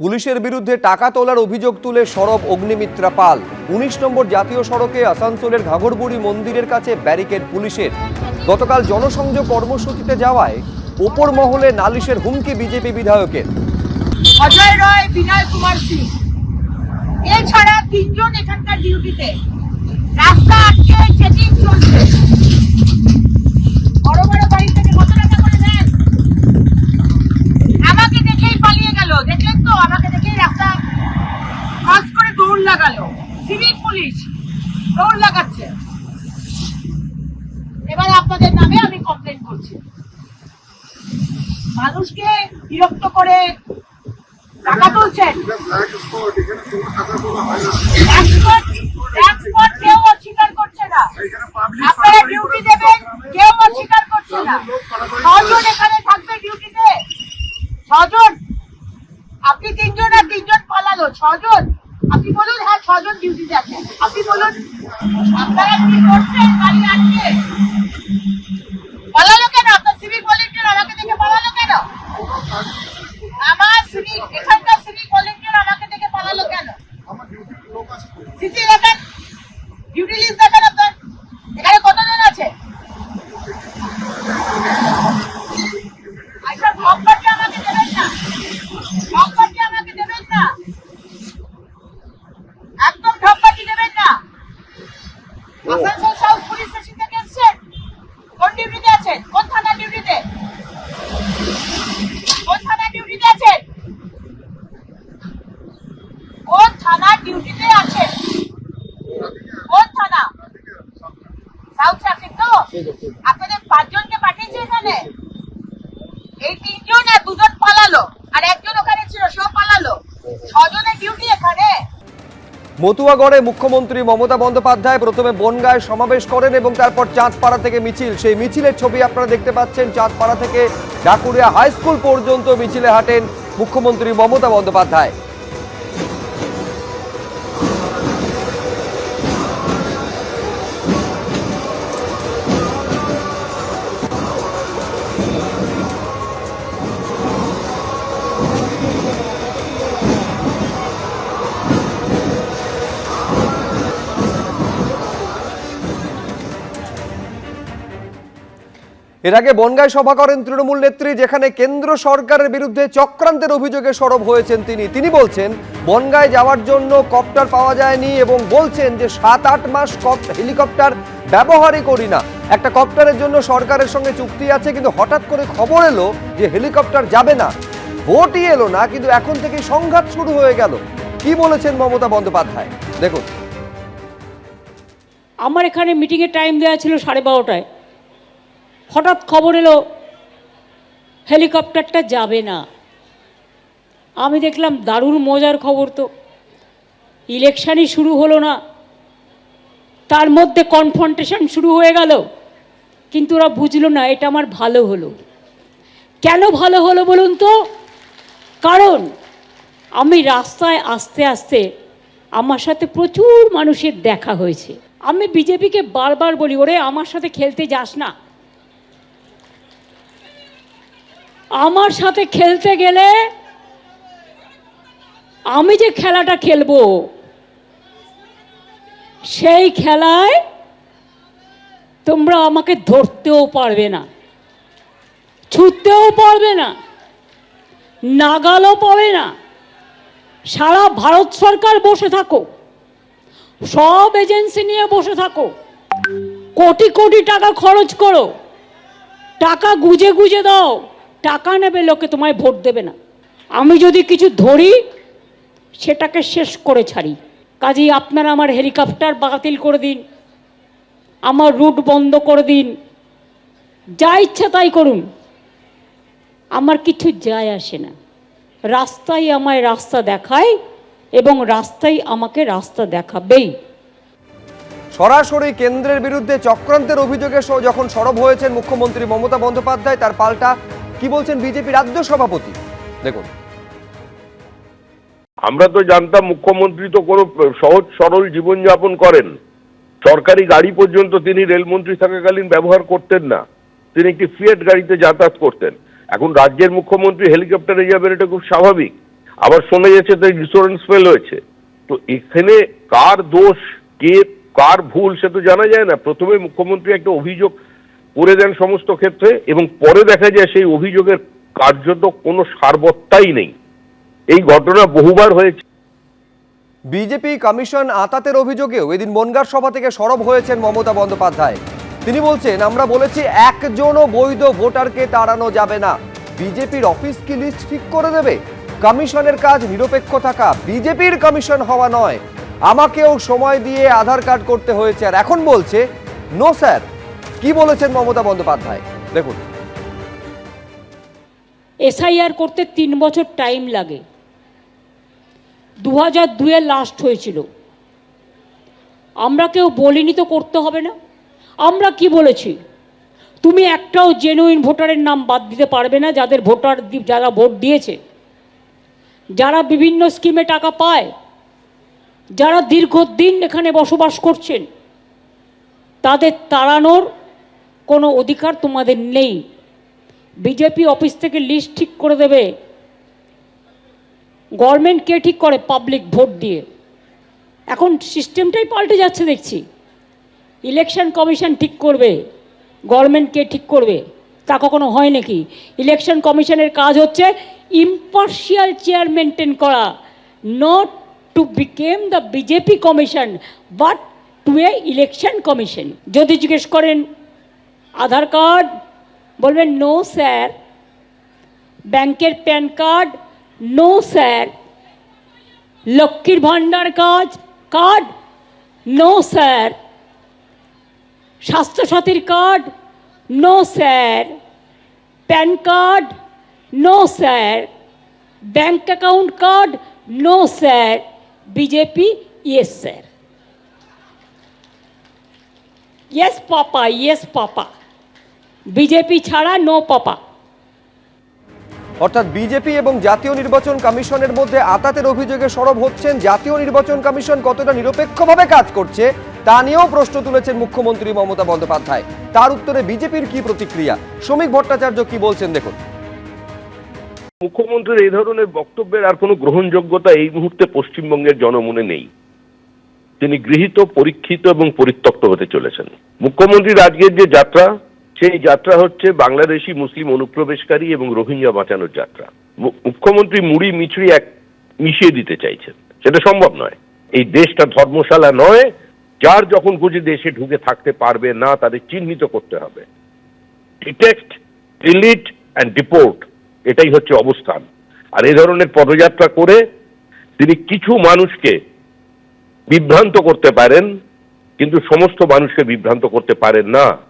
পুলিশের বিরুদ্ধে টাকা তোলার অভিযোগ তুলে সরব অগ্নিমিত্রা পাল। উনিশ নম্বর জাতীয় সড়কে আসানসোলের ঘাঘরবুড়ি মন্দিরের কাছে ব্যারিকেড পুলিশের। গতকাল জনসংযোগ কর্মসূচিতে যাওয়ায় ওপর মহলে নালিশের হুমকি বিজেপি বিধায়কের। অজয় রয়, বিনয় কুমার সিং। এছাড়া তিনজন এখানকার ডিউটিতে রাস্তা আটকে চেকিং চলছে। বড় বড় বাড়ি থেকে কত টাকা করে নেন আমাকে দেখেই পালিয়ে গেল দেখলেন তো, আমাকে দেখেই রাস্তা ক্রস করে দৌড় লাগালো। সিভিক পুলিশ দৌড় লাগাচ্ছে। এবার আপনাদের নামে আমি কমপ্লেন করছি। মানুষকে বিরক্ত করে টাকা তুলছেন। কেউ অস্বীকার করছে না। আপনারা ডিউটি দেবেন, কেউ অস্বীকার করছে না ছজন এখানে থাকবে ডিউটিতে ছজন আপনি তিনজন আর তিনজন পালালো ছজন আপনি বলুন হ্যাঁ ছজন ডিউটিতে আছে আপনি বলুন আপনারা কি করছেন? বাড়ি আটকে পালালো কেন? আপনার সিভিক ভলেন্টিয়ার আমাকে দেখে পালালো কেন? আমার সিভিক এখানকার সিভিক ভলেন্টিয়ার আমাকে দেখে পালালো কেন? সিসি দেখেন ডিউটি লিস্ট দেখেন আপনার এখানে কতজন আছে আচ্ছা নম্বরটা আমাকে দেবেন না নম্বরটা আমাকে দেবেন না একদম ঠপ্পাটি দেবেন না আসানসোল সাউথ পুলিশ স্টেশন থেকে এসছেন কোন ডিউটিতে আছেন? কোন থানার ডিউটিতে কোন থানার ডিউটিতে আছেন? কোন থানার ডিউটিতে আছেন? কোন থানা? সাউথ ট্রাফিক তো? আপনাদের পাঁচজনকে পাঠিয়েছে এখানে? এই তিনজন আর দুজন পালালো। আর একজন ওখানে ছিল সেও পালালো। ছজনের ডিউটি এখানে। মতুয়াগড়ে মুখ্যমন্ত্রী মমতা বন্দ্যোপাধ্যায় প্রথমে বনগায় সমাবেশ করেন এবং তারপর চাঁদপাড়া থেকে মিছিল। সেই মিছিলের ছবি আপনারা দেখতে পাচ্ছেন, চাঁদপাড়া থেকে ঢাকুরিয়া হাই স্কুল পর্যন্ত মিছিলে হাঁটেন মুখ্যমন্ত্রী মমতা বন্দ্যোপাধ্যায়। এর আগে বনগায় সভা করেন তৃণমূল নেত্রী, যেখানে কেন্দ্র সরকারের বিরুদ্ধে চক্রান্তের অভিযোগে সরব হয়েছেন তিনি। তিনি বলছেন, বনগায় যাওয়ার জন্য কপ্টার পাওয়া যায়নি এবং বলছেন যে সাত আট মাস কপ- হেলিকপ্টার ব্যবহারই করি না। একটা কপ্টারের জন্য সরকারের সঙ্গে চুক্তি আছে, কিন্তু হঠাৎ করে খবর এলো যে হেলিকপ্টার যাবে না। ভোটই এলো না, কিন্তু এখন থেকে সংঘাত শুরু হয়ে গেল। কি বলেছেন মমতা বন্দ্যোপাধ্যায়? দেখুন। আমার এখানে মিটিংয়ের টাইম দেওয়া ছিল সাড়ে বারোটায়। হঠাৎ খবর এলো, হেলিকপ্টারটা যাবে না। আমি দেখলাম দারুণ মজার খবর তো। ইলেকশানই শুরু হলো না। তার মধ্যে কনফ্রন্টেশন শুরু হয়ে গেল। কিন্তু ওরা বুঝলো না, এটা আমার ভালো হলো। কেন ভালো হলো বলুন তো? কারণ আমি রাস্তায় আস্তে আস্তে আমার সাথে প্রচুর মানুষের দেখা হয়েছে। আমি বিজেপিকে বারবার বলি, ওরে, আমার সাথে খেলতে যাস না। আমার সাথে খেলতে গেলে আমি যে খেলাটা খেলব, সেই খেলায় তোমরা আমাকে ধরতেও পারবে না ছুটতেও পারবে না, নাগালও পাবে না। সারা ভারত সরকার বসে থাকো, সব এজেন্সি নিয়ে বসে থাকো, কোটি কোটি টাকা খরচ করো, টাকা গুজে গুজে দাও। টাকা নেবে, লোকে তোমায় ভোট দেবে না। আমি যদি কিছু ধরি, সেটাকে শেষ করে ছাড়ি। কাজেই আপনারা আমার হেলিকপ্টার বাতিল করে দিন, আমার রুট বন্ধ করে দিন, যা ইচ্ছা তাই করুন। আমার কিছু যায় আসে না। রাস্তাই আমায় রাস্তা দেখায় এবং রাস্তাই আমাকে রাস্তা দেখাবেই। সরাসরি কেন্দ্রের বিরুদ্ধে চক্রান্তের অভিযোগে যখন সরব হয়েছেন মুখ্যমন্ত্রী মমতা বন্দ্যোপাধ্যায়, তার পাল্টা কি বলছেন বিজেপি রাজ্য সভাপতি? দেখুন। আমরা তো জানতাম মুখ্যমন্ত্রী তো কোনো সহজ সরল জীবনযাপন করেন। সরকারি গাড়ি পর্যন্ত তিনি রেলমন্ত্রী থাকাকালীন ব্যবহার করতেন না। তিনি একটি ফিয়েট গাড়িতে যাতায়াত করতেন। এখন রাজ্যের মুখ্যমন্ত্রী হেলিকপ্টারে যাবেন, এটা খুব স্বাভাবিক। আবার শোনা যাচ্ছে তাই ইন্স্যুরেন্স ফেল হয়েছে। তো এখানে কার দোষ, কে কার ভুল, সে তো জানা যায় না। প্রথমে মুখ্যমন্ত্রী একটা অভিযোগ করে দেন সমস্ত ক্ষেত্রে এবং পরে দেখা যায় সেই অভিযোগের কার্যত কোনো সারবত্তাই নেই। এই ঘটনা বহুবার হয়েছে। বিজেপি কমিশন আতাতের অভিযোগেও এদিন বনগার সভা থেকে সরব হয়েছেন মমতা বন্দ্যোপাধ্যায়। তিনি বলছেন, আমরা বলেছি একজনও বৈধ ভোটারকে তাড়ানো যাবে না। বিজেপির অফিস কি লিস্ট ঠিক করে দেবে? কমিশনের কাজ নিরপেক্ষ থাকা বিজেপির কমিশন হওয়া নয়। আমাকেও সময় দিয়ে আধার কার্ড করতে হয়েছে। আর এখন বলছে নো স্যার কি বলেছেন মমতা বন্দ্যোপাধ্যায়? দেখুন। এসআইআর করতে তিন বছর টাইম লাগে। দু হাজার দুয়ে লাস্ট হয়েছিল। আমরা কেউ বলিনি তো করতে হবে না? আমরা কি বলেছি? তুমি একটাও জেনুইন ভোটারের নাম বাদ দিতে পারবে না, যাদের ভোটার যারা ভোট দিয়েছে। যারা বিভিন্ন স্কিমে টাকা পায়, যারা দীর্ঘদিন এখানে বসবাস করছেন, তাদের তাড়ানোর কোনো অধিকার তোমাদের নেই। বিজেপি অফিস থেকে লিস্ট ঠিক করে দেবে। গভর্নমেন্ট কে ঠিক করে? পাবলিক ভোট দিয়ে। এখন সিস্টেমটাই পাল্টে যাচ্ছে দেখছি। ইলেকশন কমিশন ঠিক করবে। গভর্নমেন্ট কে ঠিক করবে। তা কখনো হয় নাকি? ইলেকশন কমিশনের কাজ হচ্ছে ইম্পার্শিয়াল চেয়ার মেনটেন করা। Not to become the BJP commission but to a election commission যদি জিজ্ঞেস করেন আধার কার্ড বলবেন নো স্যার ব্যাংকের প্যান কার্ড নো স্যার লক্ষ্মীর ভাণ্ডার কাজ card no sir স্বাস্থ্যসাথীর card no sir PAN card no sir bank account card no sir BJP yes sir yes papa yes papa BJP ছাড়া no papa. অর্থাৎ BJP এবং জাতীয় নির্বাচন কমিশনের মধ্যে আতাতের অভিযোগে সরব হচ্ছেন জাতীয় নির্বাচন কমিশন কতটা নিরপেক্ষভাবে কাজ করছে তা নিয়েও প্রশ্ন তুলেছেন মুখ্যমন্ত্রী মমতা বন্দ্যোপাধ্যায়। তার উত্তরে বিজেপির কি প্রতিক্রিয়া? শ্রমিক ভট্টাচার্য কি বলছেন দেখুন। মুখ্যমন্ত্রীর এই ধরনের বক্তব্যের আর কোনো গ্রহণযোগ্যতা এই মুহূর্তে পশ্চিমবঙ্গের জনমনে নেই। তিনি গৃহীত পরীক্ষিত এবং পরিত্যক্ত হতে চলেছেন। মুখ্যমন্ত্রীর আজকের যে যাত্রা সেই যাত্রা হচ্ছে বাংলাদেশি মুসলিম অনুপ্রবেশকারী এবং রোহিঙ্গা বাঁচানোর যাত্রা। মুখ্যমন্ত্রী মুড়ি মিছড়ি এক মিশিয়ে দিতে চাইছেন। সেটা সম্ভব নয়। এই দেশটা ধর্মশালা নয়, যার যখন খুশি দেশে ঢুকে থাকতে পারবে না, তাদের চিহ্নিত করতে হবে। ডিটেক্ট ডিলিট অ্যান্ড ডিপোর্ট এটাই হচ্ছে অবস্থান। আর এই ধরনের পদযাত্রা করে তিনি কিছু মানুষকে বিভ্রান্ত করতে পারেন, কিন্তু সমস্ত মানুষকে বিভ্রান্ত করতে পারেন না।